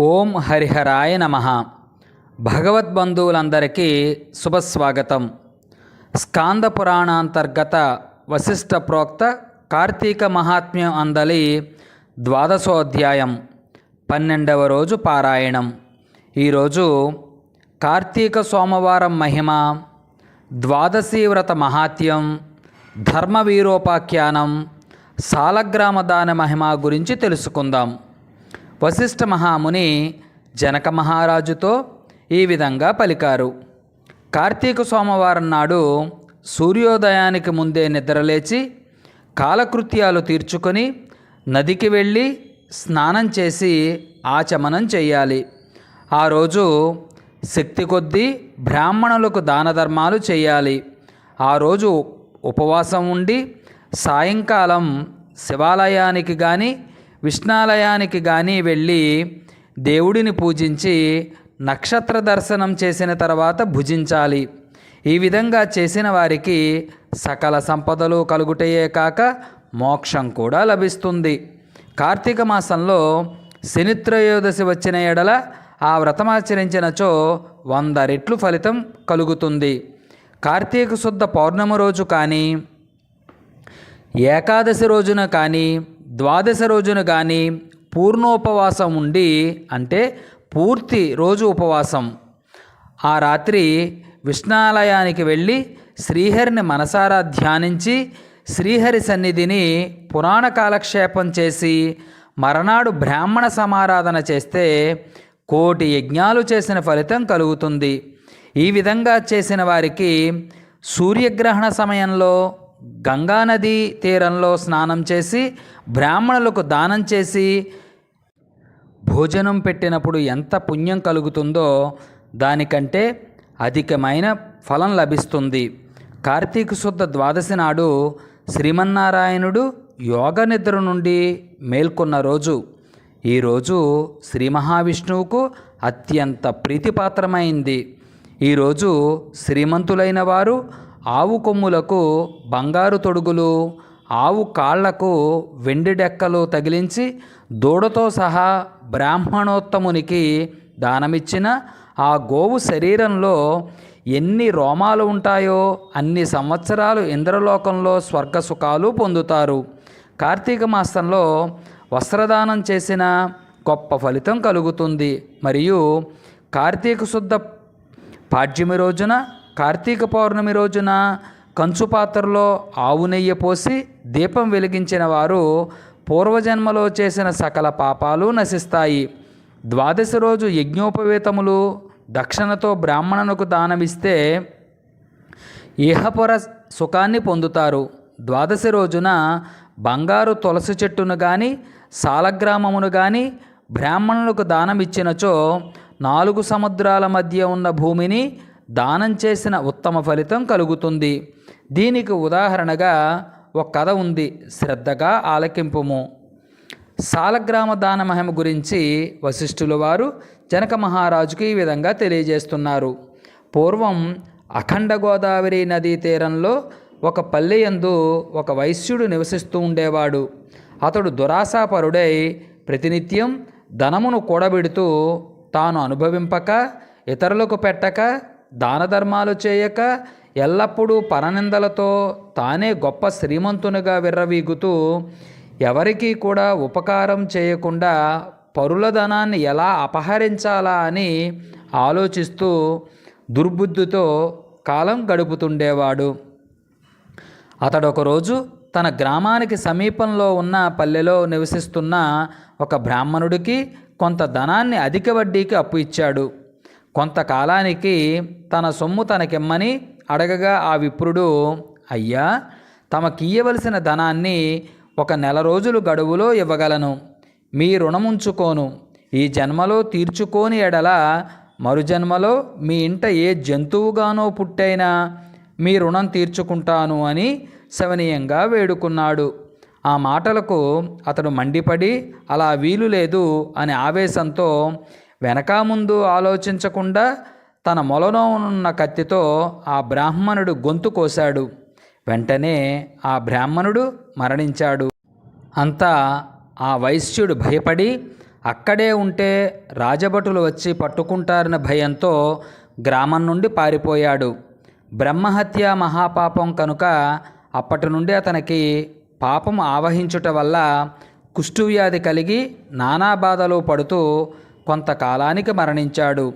ఓం హరిహరాయ నమ. భగవద్బంధువులందరికీ శుభస్వాగతం. స్కాంద పురాణాంతర్గత వశిష్ట ప్రోక్త కార్తీక మహాత్మ్యం అందలి ద్వాదశోధ్యాయం పన్నెండవ రోజు పారాయణం. ఈరోజు కార్తీక సోమవారం మహిమ ద్వాదశీ వ్రత మహాత్యం ధర్మవీరోపాఖ్యానం సాలగ్రామ దాన మహిమ గురించి తెలుసుకుందాం. వశిష్ఠ మహాముని జనక మహారాజుతో ఈ విధంగా పలికారు. కార్తీక సోమవారం నాడు సూర్యోదయానికి ముందే నిద్రలేచి కాలకృత్యాలు తీర్చుకొని నదికి వెళ్ళి స్నానం చేసి ఆచమనం చేయాలి. ఆ రోజు శక్తి కొద్దీ బ్రాహ్మణులకు దాన ధర్మాలు చేయాలి. ఆ రోజు ఉపవాసం ఉండి సాయంకాలం శివాలయానికి కానీ విష్ణాలయానికి కానీ వెళ్ళి దేవుడిని పూజించి నక్షత్ర దర్శనం చేసిన తర్వాత భుజించాలి. ఈ విధంగా చేసిన వారికి సకల సంపదలు కలుగుటయే కాక మోక్షం కూడా లభిస్తుంది. కార్తీక మాసంలో శనిత్రయోదశి వచ్చిన ఎడల ఆ వ్రతమాచరించినచో వంద రెట్లు ఫలితం కలుగుతుంది. కార్తీక శుద్ధ పౌర్ణమి రోజు కానీ ఏకాదశి రోజున కానీ ద్వాదశ రోజున కానీ పూర్ణోపవాసం ఉండి అంటే పూర్తి రోజు ఉపవాసం. ఆ రాత్రి విష్ణాలయానికి వెళ్ళి శ్రీహరిని మనసారా ధ్యానించి శ్రీహరి సన్నిధిని పురాణ కాలక్షేపం చేసి మరనాడు బ్రాహ్మణ సమారాధన చేస్తే కోటి యజ్ఞాలు చేసిన ఫలితం కలుగుతుంది. ఈ విధంగా చేసిన వారికి సూర్యగ్రహణ సమయంలో గంగానది తీరంలో స్నానం చేసి బ్రాహ్మణులకు దానం చేసి భోజనం పెట్టినప్పుడు ఎంత పుణ్యం కలుగుతుందో దానికంటే అధికమైన ఫలం లభిస్తుంది. కార్తీక శుద్ధ ద్వాదశి నాడు శ్రీమన్నారాయణుడు యోగ నిద్ర నుండి మేల్కొన్న రోజు. ఈరోజు శ్రీ మహావిష్ణువుకు అత్యంత ప్రీతిపాత్రమైంది. ఈరోజు శ్రీమంతులైన వారు ఆవు కొమ్ములకు బంగారు తొడుగులు ఆవు కాళ్ళకు వెండి డెక్కలు తగిలించి దూడతో సహా బ్రాహ్మణోత్తమునికి దానమిచ్చిన ఆ గోవు శరీరంలో ఎన్ని రోమాలు ఉంటాయో అన్ని సంవత్సరాలు ఇంద్రలోకంలో స్వర్గ సుఖాలు పొందుతారు. కార్తీక మాసంలో వస్త్రదానం చేసిన గొప్ప ఫలితం కలుగుతుంది. మరియు కార్తీక శుద్ధ పాడ్యమి రోజున కార్తీక పౌర్ణమి రోజున కంచు పాత్రలో ఆవు నెయ్యి పోసి దీపం వెలిగించిన వారు పూర్వజన్మలో చేసిన సకల పాపాలు నశిస్తాయి. ద్వాదశి రోజు యజ్ఞోపవేతములు దక్షిణతో బ్రాహ్మణులకు దానమిస్తే ఇహపుర సుఖాన్ని పొందుతారు. ద్వాదశి రోజున బంగారు తులసి చెట్టును కానీ సాలగ్రామమును కానీ బ్రాహ్మణులకు దానమిచ్చినచో నాలుగు సముద్రాల మధ్య ఉన్న భూమిని దానం చేసిన ఉత్తమ ఫలితం కలుగుతుంది. దీనికి ఉదాహరణగా ఒక కథ ఉంది. శ్రద్ధగా ఆలకింపుము. సాలగ్రామ దాన మహిమ గురించి వశిష్ఠుల వారు జనక మహారాజుకు ఈ విధంగా తెలియజేస్తున్నారు. పూర్వం అఖండ గోదావరి నదీ తీరంలో ఒక పల్లెయందు ఒక వైశ్యుడు నివసిస్తూ ఉండేవాడు. అతడు దురాశాపరుడై ప్రతినిత్యం ధనమును కూడబెడుతూ తాను అనుభవింపక ఇతరులకు పెట్టక దాన ధర్మాలు చేయక ఎల్లప్పుడూ పరనిందలతో తానే గొప్ప శ్రీమంతునిగా విర్రవీగుతూ ఎవరికీ కూడా ఉపకారం చేయకుండా పరుల ధనాన్ని ఎలా అపహరించాలా అని ఆలోచిస్తూ దుర్బుద్ధితో కాలం గడుపుతుండేవాడు. అతడు ఒకరోజు తన గ్రామానికి సమీపంలో ఉన్న పల్లెలో నివసిస్తున్న ఒక బ్రాహ్మణుడికి కొంత ధనాన్ని అధిక వడ్డీకి అప్పు ఇచ్చాడు. కొంతకాలానికి తన సొమ్ము తనకిమ్మని అడగగా ఆ విప్రుడు అయ్యా తమకియ్యవలసిన ధనాన్ని ఒక నెల రోజులు గడువులో ఇవ్వగలను. మీ రుణముంచుకోను. ఈ జన్మలో తీర్చుకోని ఎడల మరు జన్మలో మీ ఇంట ఏ జంతువుగానో పుట్టైనా మీ రుణం తీర్చుకుంటాను అని శవనీయంగా వేడుకున్నాడు. ఆ మాటలకు అతడు మండిపడి అలా వీలు లేదు అని ఆవేశంతో వెనక ముందు ఆలోచించకుండా తన మొలలో ఉన్న కత్తితో ఆ బ్రాహ్మణుడు గొంతు కోశాడు. వెంటనే ఆ బ్రాహ్మణుడు మరణించాడు. అంతా ఆ వైశ్యుడు భయపడి అక్కడే ఉంటే రాజభటులు వచ్చి పట్టుకుంటారని భయంతో గ్రామం నుండి పారిపోయాడు. బ్రహ్మహత్య మహాపాపం కనుక అప్పటి నుండి అతనికి పాపం ఆవహించుట వల్ల కుష్ఠువ్యాధి కలిగి నానా బాధలు పడుతూ కొంతకాలానికి మరణించాడు.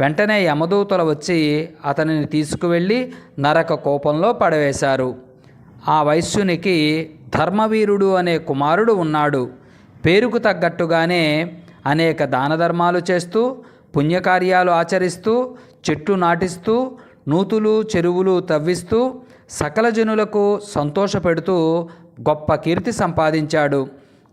వెంటనే యమదూతలు వచ్చి అతనిని తీసుకువెళ్ళి నరక కోపంలో పడవేశారు. ఆ వైశ్యునికి ధర్మవీరుడు అనే కుమారుడు ఉన్నాడు. పేరుకు తగ్గట్టుగానే అనేక దానధర్మాలు చేస్తూ పుణ్యకార్యాలు ఆచరిస్తూ చెట్టు నాటిస్తూ నూతులు చెరువులు తవ్విస్తూ సకల జనులకు సంతోషపెడుతూ గొప్ప కీర్తి సంపాదించాడు.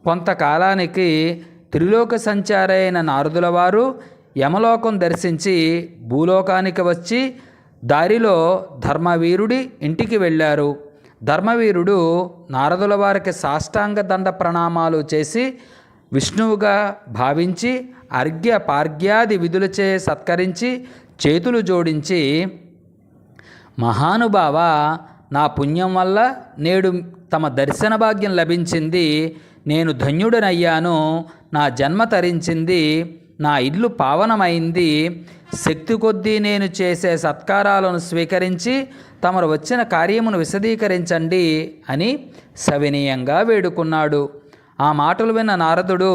కొంతకాలానికి త్రిలోక సంచారైన నారదుల వారు యమలోకం దర్శించి భూలోకానికి వచ్చి దారిలో ధర్మవీరుడి ఇంటికి వెళ్ళారు. ధర్మవీరుడు నారదుల వారికి సాష్టాంగ దండ ప్రణామాలు చేసి విష్ణువుగా భావించి అర్ఘ్య పార్ఘ్యాది విధులచే సత్కరించి చేతులు జోడించి మహానుభావ నా పుణ్యం వల్ల నేడు తమ దర్శన భాగ్యం లభించింది. నేను ధన్యుడనయ్యాను. నా జన్మ తరించింది నా ఇల్లు పావనమైంది శక్తి కొద్దీ నేను చేసే సత్కారాలను స్వీకరించి తమరు వచ్చిన కార్యమును విశదీకరించండి అని సవినీయంగా వేడుకున్నాడు. ఆ మాటలు విన్న నారదుడు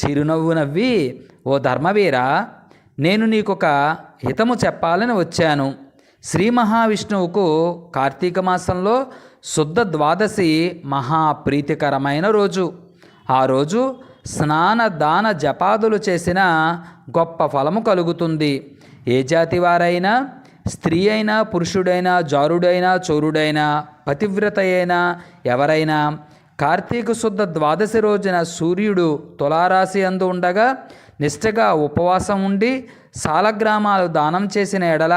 చిరునవ్వు నవ్వి ఓ ధర్మవీరా నేను నీకొక హితము చెప్పాలని వచ్చాను. శ్రీ మహావిష్ణువుకు కార్తీక మాసంలో శుద్ధ ద్వాదశి మహా ప్రీతికరమైన రోజు. ఆ రోజు స్నాన దాన జపాదులు చేసిన గొప్ప ఫలము కలుగుతుంది. ఏ జాతి వారైనా స్త్రీ అయినా పురుషుడైనా జారుడైనా చోరుడైనా పతివ్రత అయినా ఎవరైనా కార్తీక శుద్ధ ద్వాదశి రోజున సూర్యుడు తులారాశి అందు ఉండగా నిష్ఠగా ఉపవాసం ఉండి సాలగ్రామాలు దానం చేసిన ఎడల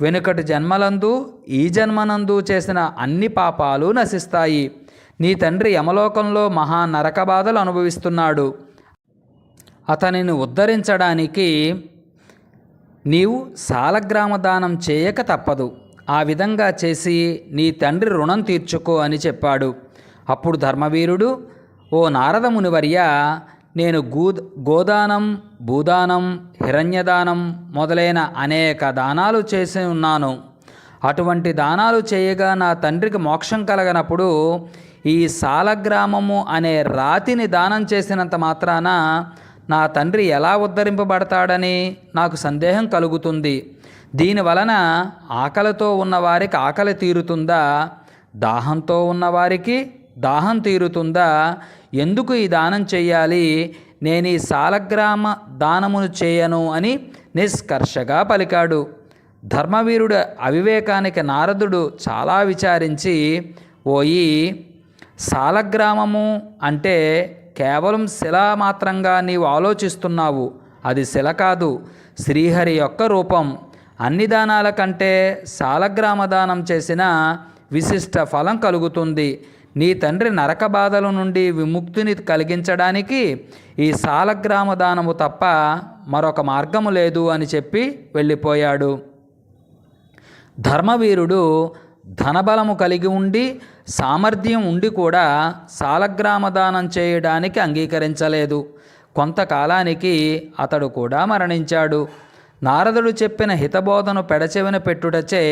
వెనుకటి జన్మలందు ఈ జన్మనందు చేసిన అన్ని పాపాలు నశిస్తాయి. నీ తండ్రి యమలోకంలో మహా నరక బాధలు అనుభవిస్తున్నాడు. అతనిని ఉద్ధరించడానికి నీవు సాలగ్రామ దానం చేయక తప్పదు. ఆ విధంగా చేసి నీ తండ్రి రుణం తీర్చుకో అని చెప్పాడు. అప్పుడు ధర్మవీరుడు ఓ నారదమునివర్య నేను గూ గోదానం భూదానం హిరణ్యదానం మొదలైన అనేక దానాలు చేసి ఉన్నాను. అటువంటి దానాలు చేయగా నా తండ్రికి మోక్షం కలగనప్పుడు ఈ సాలగ్రామము అనే రాతిని దానం చేసినంత మాత్రాన నా తండ్రి ఎలా ఉద్ధరింపబడతాడని నాకు సందేహం కలుగుతుంది. దీని వలన ఆకలితో ఉన్నవారికి ఆకలి తీరుతుందా? దాహంతో ఉన్నవారికి దాహం తీరుతుందా? ఎందుకు ఈ దానం చేయాలి? నేను ఈ సాలగ్రామ దానమును చేయను అని నిష్కర్షగా పలికాడు. ధర్మవీరుడు అవివేకానికి నారదుడు చాలా విచారించి ఓయి సాలగ్రామము అంటే కేవలం శిల మాత్రంగా నీవు ఆలోచిస్తున్నావు. అది శిల కాదు శ్రీహరి యొక్క రూపం. అన్ని దానాల కంటే సాలగ్రామ దానం చేసిన విశిష్ట ఫలం కలుగుతుంది. నీ తండ్రి నరక బాధల నుండి విముక్తిని కలిగించడానికి ఈ సాలగ్రామ దానము తప్ప మరొక మార్గము లేదు అని చెప్పి వెళ్ళిపోయాడు. ధర్మవీరుడు ధనబలము కలిగి ఉండి సామర్థ్యం ఉండి కూడా సాలగ్రామదానం చేయడానికి అంగీకరించలేదు. కొంతకాలానికి అతడు కూడా మరణించాడు. నారదుడు చెప్పిన హితబోధను పెడచెవిన పెట్టుటచే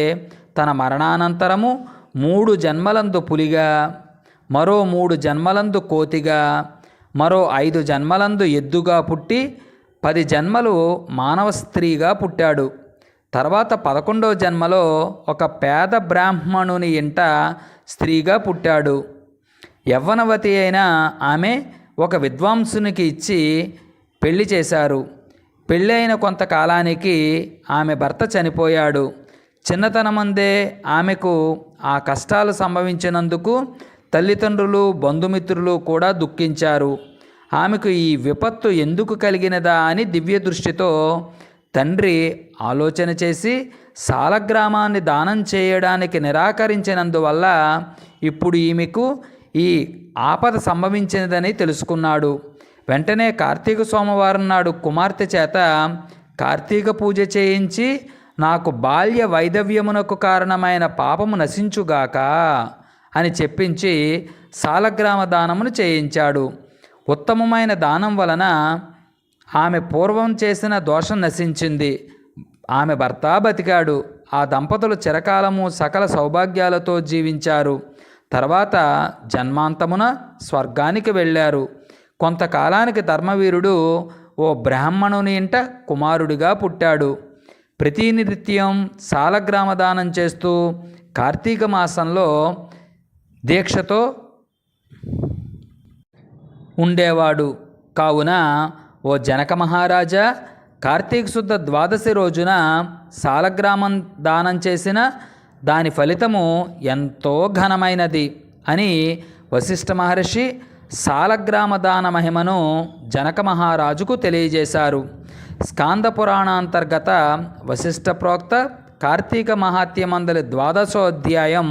తన మరణానంతరము మూడు జన్మలందు పులిగా మరో మూడు జన్మలందు కోతిగా మరో ఐదు జన్మలందు ఎద్దుగా పుట్టి పది జన్మలు మానవ స్త్రీగా పుట్టాడు. తర్వాత పదకొండవ జన్మలో ఒక పేద బ్రాహ్మణుని ఇంట స్త్రీగా పుట్టాడు. యవ్వనవతి అయిన ఆమె ఒక విద్వాంసునికి ఇచ్చి పెళ్ళి చేశారు. పెళ్ళైన కొంతకాలానికి ఆమె భర్త చనిపోయాడు. చిన్నతనమందే ఆమెకు ఆ కష్టాలు సంభవించినందుకు తల్లిదండ్రులు బంధుమిత్రులు కూడా దుఃఖించారు. ఆమెకు ఈ విపత్తు ఎందుకు కలిగినదా అని దివ్య దృష్టితో తండ్రి ఆలోచన చేసి సాలగ్రామాన్ని దానం చేయడానికి నిరాకరించినందువల్ల ఇప్పుడు ఈమెకు ఈ ఆపద సంభవించినదని తెలుసుకున్నాడు. వెంటనే కార్తీక సోమవారం నాడు కుమార్తె చేత కార్తీక పూజ చేయించి నాకు బాల్య వైదవ్యమునకు కారణమైన పాపము నశించుగాక అని చెప్పించి సాలగ్రామ దానమును చేయించాడు. ఉత్తమమైన దానం వలన ఆమె పూర్వం చేసిన దోషం నశించింది. ఆమె భర్త బతికాడు. ఆ దంపతులు చిరకాలము సకల సౌభాగ్యాలతో జీవించారు. తర్వాత జన్మాంతమున స్వర్గానికి వెళ్ళారు. కొంతకాలానికి ధర్మవీరుడు ఓ బ్రాహ్మణుని ఇంట కుమారుడిగా పుట్టాడు. ప్రతినిత్యం సాలగ్రామ దానం చేస్తూ కార్తీక మాసంలో దీక్షతో ఉండేవాడు. కావున ఓ జనక మహారాజా కార్తీక శుద్ధ ద్వాదశి రోజున సాలగ్రామం దానం చేసిన దాని ఫలితము ఎంతో ఘనమైనది అని వశిష్ఠ మహర్షి సాలగ్రామ దాన మహిమను జనక మహారాజుకు తెలియజేశారు. స్కాంద పురాణాంతర్గత వశిష్ఠ ప్రోక్త కార్తీక మహాత్యమందలి ద్వాదశోధ్యాయం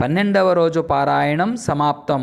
పన్నెండవ రోజు పారాయణం సమాప్తం.